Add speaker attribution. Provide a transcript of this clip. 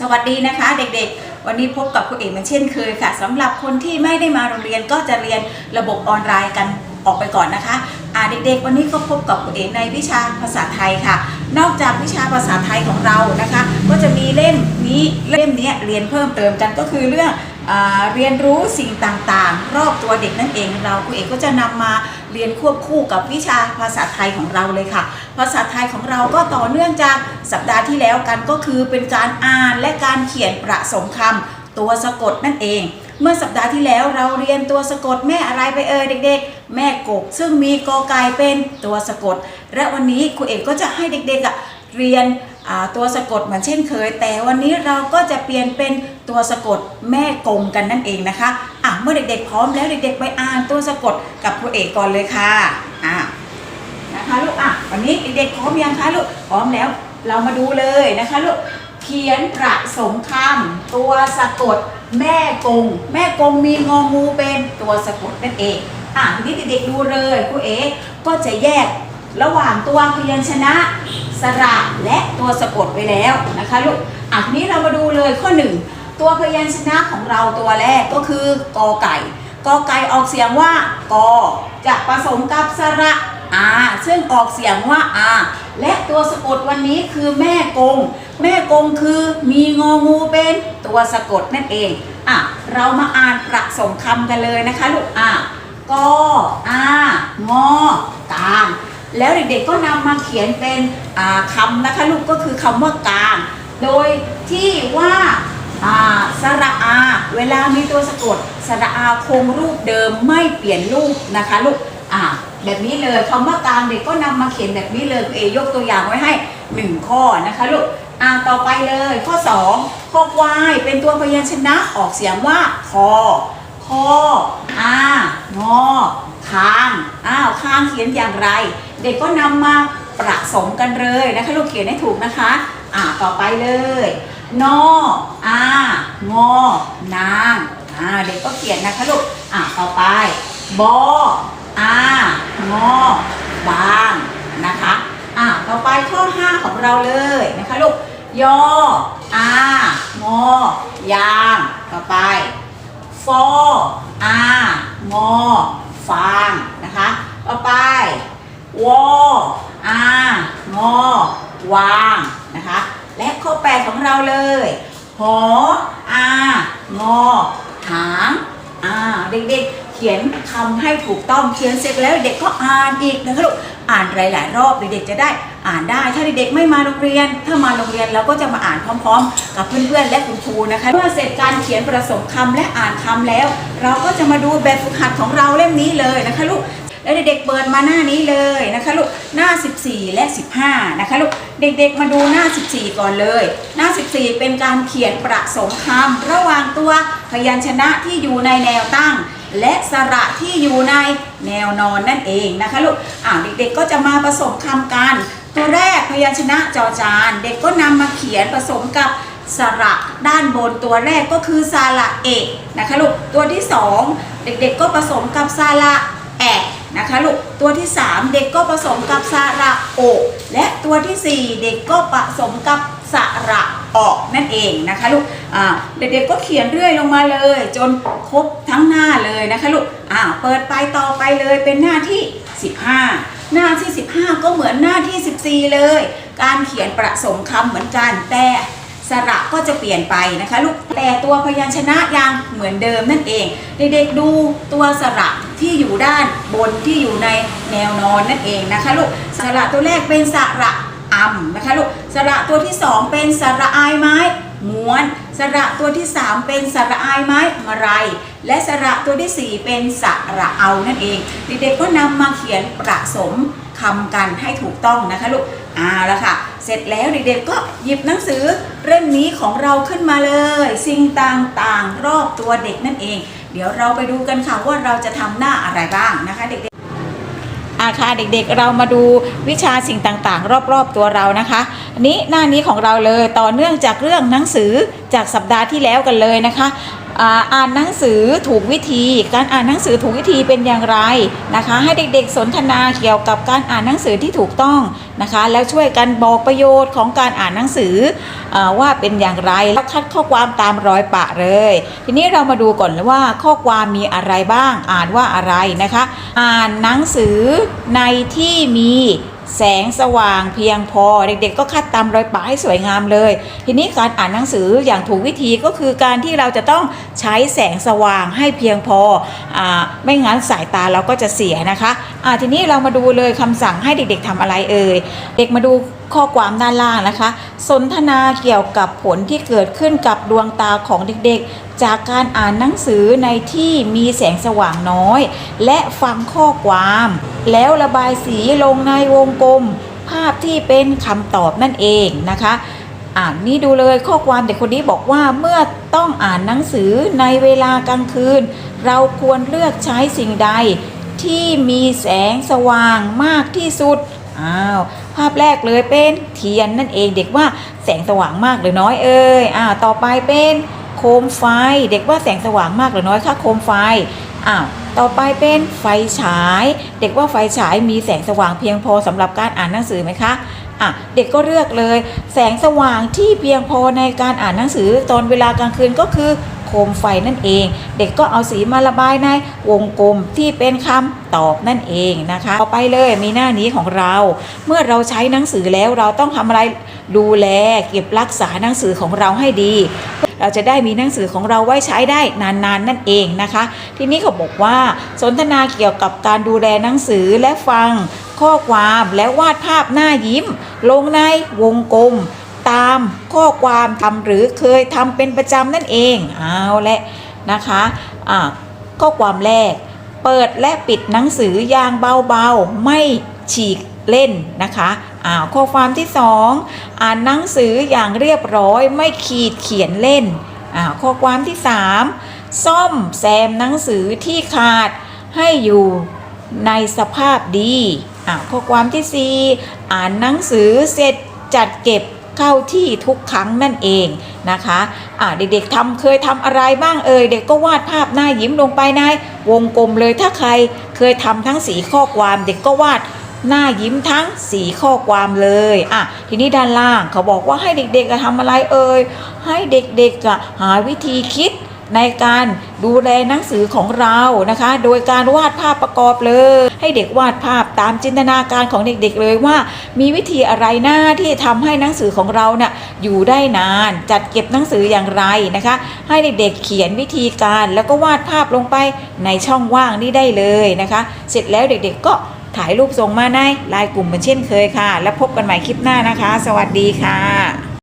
Speaker 1: สวัสดีนะคะเด็กๆ วันนี้พบกับครูเอกเหมือนเช่นเคยค่ะสำหรับคนที่ไม่ได้มาโรงเรียนก็จะเรียนระบบออนไลน์กันออกไปก่อนนะคะอ่าเด็กๆ วันนี้ก็พบกับครูเอกในวิชาภาษาไทยค่ะ นอกจากวิชาภาษาไทยของเรานะคะ ก็จะมีเล่มนี้เล่มนี้เรียนเพิ่มเติมกันก็คือเรื่องอเรียนรู้สิ่งต่างๆ รอบตัวเด็กนั่นเองเราครูเอกก็จะนำมา เรียนควบคู่กับวิชาภาษาไทยของเราเลยค่ะ ภาษาไทยของเราก็ต่อเนื่องจากสัปดาห์ที่แล้วกันก็คือเป็นการอ่านและการเขียนประสมคำตัวสะกดนั่นเอง เมื่อสัปดาห์ที่แล้วเราเรียนตัวสะกดแม่อะไรไปเอ่ยเด็ก ๆ แม่กบซึ่งมีกอไก่เป็นตัวสะกด และวันนี้ครูเอกก็จะให้เด็กๆอะเรียน ตัวสะกดเหมือนเช่นเคย แต่วันนี้เราก็จะเปลี่ยนเป็นตัวสะกดแม่กงกันนั่นเองนะคะอะเมื่อเด็กๆ พร้อมแล้วเด็กๆ ไปอ่านตัวสะกดกับครูเอกก่อนเลยค่ะอะนะคะลูกอะวันนี้เด็กๆพร้อมยังคะลูกพร้อมแล้วเรามาดูเลยนะคะลูกเขียนประสมคำตัวสะกดแม่กง แม่กงมีงองูเป็นตัวสะกดนั่นเองอะทีนี้เด็กๆดูเลยครูเอก็จะแยกระหว่างตัวพยัญชนะ สระและตัวสะกดไว้แล้วนะคะลูกอะทีนี้เรามาดูเลยข้อหนึ่งตัวพยัญชนะของเราตัวแรกก็คือกอไก่กอไก่ออกเสียงว่ากอจะผสมกับสระอาซึ่งออกเสียงว่าอาและตัวสะกดวันนี้คือแม่กง แม่กงคือมีงองูเป็นตัวสะกดนั่นเองอะเรามาอ่านประสมคำกันเลยนะคะลูกอะกออางอกาง แล้วเด็กๆก็นำมาเขียนเป็นอ่าคำนะคะลูกก็คือคำว่ากลาง โดยที่ว่าสระอา เวลามีตัวสะกดสระอาคงรูปเดิมไม่เปลี่ยนรูปนะคะลูกแบบนี้เลยคำว่ากลางเด็กก็นำมาเขียนแบบนี้เลยเอยกตัวอย่างไว้ให้หนึ่งข้อนะคะลูกต่อไปเลยข้อสองข้อควายเป็นตัวพยัญชนะออกเสียงว่าคอคออางอคางอ้าวคางเขียนอย่างไร เด็กก็นำมาประสมกันเลยนะคะลูกเขียนให้ถูกนะคะ อ่าต่อไปเลย นออางอนางอ่าเด็กก็เขียนนะคะลูก อ่าต่อไป บออางอบางนะคะอ่าต่อไปข้อ 5 ของเราเลยนะคะลูกยออางอยางต่อไปฟออางอฟางนะคะ ต่อไป วออางอวางนะคะ และข้อ8ของเราเลย หออางอหางอ่าเด็กๆ เขียนคำให้ถูกต้องเขียนเสร็จแล้วเด็กก็อ่านอีกนะคะลูกอ่านหลาย ๆ รอบเด็กๆจะได้อ่านได้ถ้าเด็กๆไม่มาโรงเรียน ถ้ามาโรงเรียนเราก็จะมาอ่านพร้อม ๆ กับเพื่อนๆและคุณครูนะคะเมื่อเสร็จการเขียนประสมคำและอ่านคำแล้ว เราก็จะมาดูแบบฝึกหัดของเราเล่มนี้เลยนะคะลูก แล้วเด็กๆเปิดมาหน้านี้เลยนะคะลูกหน้า 14 และ 15 นะคะลูกเด็กๆมาดูหน้า 14 ก่อนเลย หน้า 14 เป็นการเขียนประสมคำระหว่างตัวพยัญชนะที่อยู่ในแนวตั้ง และสระที่อยู่ในแนวนอนนั่นเองนะคะลูกอ่าเด็กๆก็จะมาผสมคำกัน ตัวแรกพยัญชนะจอจาน เด็กก็นำมาเขียนผสมกับสระด้านบนตัวแรกก็คือสระเอกนะคะลูกตัวที่สองเด็กๆก็ผสมกับสระแอก นะคะลูกตัวที่ 3 เด็กก็ผสมกับสระโอและตัวทีสี่ 4 เด็กก็ผสมกับสระออกนั่นเองนะคะลูกเด็กๆก็เขียนเรื่อยลงมาเลย จนครบทั้งหน้าเลยนะคะลูกอ่าเปิดไปต่อไปเลยเป็นหน้าที่ 15 หน้าที่ 15 ก็เหมือนหน้าที่ 14 เลย การเขียนประสมคำเหมือนกันแต่สระก็จะเปลี่ยนไปนะคะลูกแต่ตัวพยัญชนะยังเหมือนเดิมนั่นเอง เด็กๆดูตัวสระ ที่อยู่ด้านบนที่อยู่ในแนวนอนนั่นเองนะคะลูกสระตัวแรกเป็นสระอ่ำนะคะลูกสระตัวที่สองเป็นสระอายไม้ม้วน สระตัวที่สามเป็นสระอายไม้มะไร และสระตัวที่สี่เป็นสระเอานั่นเอง เด็กๆก็นำมาเขียนประสมคำกันให้ถูกต้องนะคะลูกเอาละค่ะ เสร็จแล้วเด็กๆก็หยิบหนังสือเล่มนี้ของเราขึ้นมาเลย สิ่งต่างๆ รอบตัวเด็กนั่นเอง เดี๋ยวเราไปดูกันค่ะว่าเราจะทำหน้าอะไรบ้างนะคะเด็กๆอาค่ะเด็กๆ เรามาดูวิชาสิ่งต่างๆ รอบๆตัวเรานะคะอันนี้หน้านี้ของเราเลยต่อเนื่องจากเรื่องหนังสือจากสัปดาห์ที่แล้วกันเลยนะคะ อ่านหนังสือถูกวิธี การอ่านหนังสือถูกวิธีเป็นอย่างไรนะคะ ให้เด็กๆสนทนาเกี่ยวกับการอ่านหนังสือที่ถูกต้องนะคะ แล้วช่วยกันบอกประโยชน์ของการอ่านหนังสืออว่าเป็นอย่างไรแล้วคัดข้อความตามรอยปะเลย ทีนี้เรามาดูก่อนว่าข้อความมีอะไรบ้างอ่านว่าอะไรนะคะ อ่านหนังสือในที่มี แสงสว่างเพียงพอ เด็กๆ ก็คัดตามรอยปะให้สวยงามเลย ทีนี้การอ่านหนังสืออย่างถูกวิธีก็คือการที่เราจะต้องใช้แสงสว่างให้เพียงพออาไม่งั้นสายตาเราก็จะเสียนะคะอ่าทีนี้เรามาดูเลยคำสั่งให้เด็กๆทำอะไรเอ่ยเด็กมาดู ข้อความด้านล่างนะคะ สนทนาเกี่ยวกับผลที่เกิดขึ้นกับดวงตาของเด็กๆ จากการอ่านหนังสือในที่มีแสงสว่างน้อย และฟังข้อความ แล้วระบายสีลงในวงกลม ภาพที่เป็นคำตอบนั่นเองนะคะอ่านนี่ดูเลยข้อความเด็กคนนี้บอกว่าเมื่อต้องอ่านหนังสือในเวลากลางคืน เราควรเลือกใช้สิ่งใดที่มีแสงสว่างมากที่สุด อ้าวภาพแรกเลยเป็นเทียนนั่นเองเด็กว่าแสงสว่างมากหรือน้อยเอ่ยอ้าวต่อไปเป็นโคมไฟ เด็กว่าแสงสว่างมากหรือน้อยคะโคมไฟอ้าวต่อไปเป็นไฟฉาย เด็กว่าไฟฉายมีแสงสว่างเพียงพอสำหรับการอ่านหนังสือไหมคะ อะเด็กก็เลือกเลย แสงสว่างที่เพียงพอในการอ่านหนังสือตอนเวลากลางคืนก็คือโคมไฟนั่นเอง เด็กก็เอาสีมาระบายในวงกลมที่เป็นคำตอบนั่นเองนะคะต่อไปเลยมีหน้านี้ของเรา เมื่อเราใช้หนังสือแล้วเราต้องทำอะไรดูแลเก็บรักษาหนังสือของเราให้ดี เราจะได้มีหนังสือของเราไว้ใช้ได้นานๆนนั่นเองนะคะ ทีนี้เขาบอกว่าสนทนาเกี่ยวกับการดูแลหนังสือและฟัง ข้อความและวาดภาพหน้ายิ้ม ลงในวงกลม ตามข้อความทำหรือเคยทำเป็นประจำนั่นเองเอาและนะคะอ่าข้อความแรก เปิดและปิดหนังสืออย่างเบาๆ ไม่ฉีกเล่นนะคะอ่าข้อความที่สองอ่านหนังสืออย่างเรียบร้อยไม่ขีดเขียนเล่นอ่าข้อความที่สามซ่อมแซมหนังสือที่ขาดให้อยู่ในสภาพดี อ่าข้อความที่สี่อ่านหนังสือเสร็จจัดเก็บเข้าที่ทุกครั้งนั่นเองนะคะอ่าเด็กๆทำเคยทำอะไรบ้างเอ่ยเด็กก็วาดภาพหน้ายิ้มลงไปในวงกลมเลยถ้าใครเคยทำทั้งสีข้อความเด็กก็วาดหน้ายิ้มทั้งสีข้อความเลยอะทีนี้ด้านล่างเขาบอกว่าให้เด็กๆทำอะไรเอ่ยให้เด็กๆหาวิธีคิด ในการดูแลหนังสือของเรานะคะ โดยการวาดภาพประกอบเลย ให้เด็กวาดภาพตามจินตนาการของเด็กๆเลยว่า มีวิธีอะไรหน้าที่ทำให้หนังสือของเราเนี่ยอยู่ได้นาน จัดเก็บหนังสืออย่างไรนะคะ ให้เด็กๆเขียนวิธีการแล้วก็วาดภาพลงไปในช่องว่างนี้ได้เลยนะคะ เสร็จแล้วเด็กๆก็ถ่ายรูปส่งมาในไลน์กลุ่มเหมือนเช่นเคยค่ะ แล้วพบกันใหม่คลิปหน้านะคะ สวัสดีค่ะ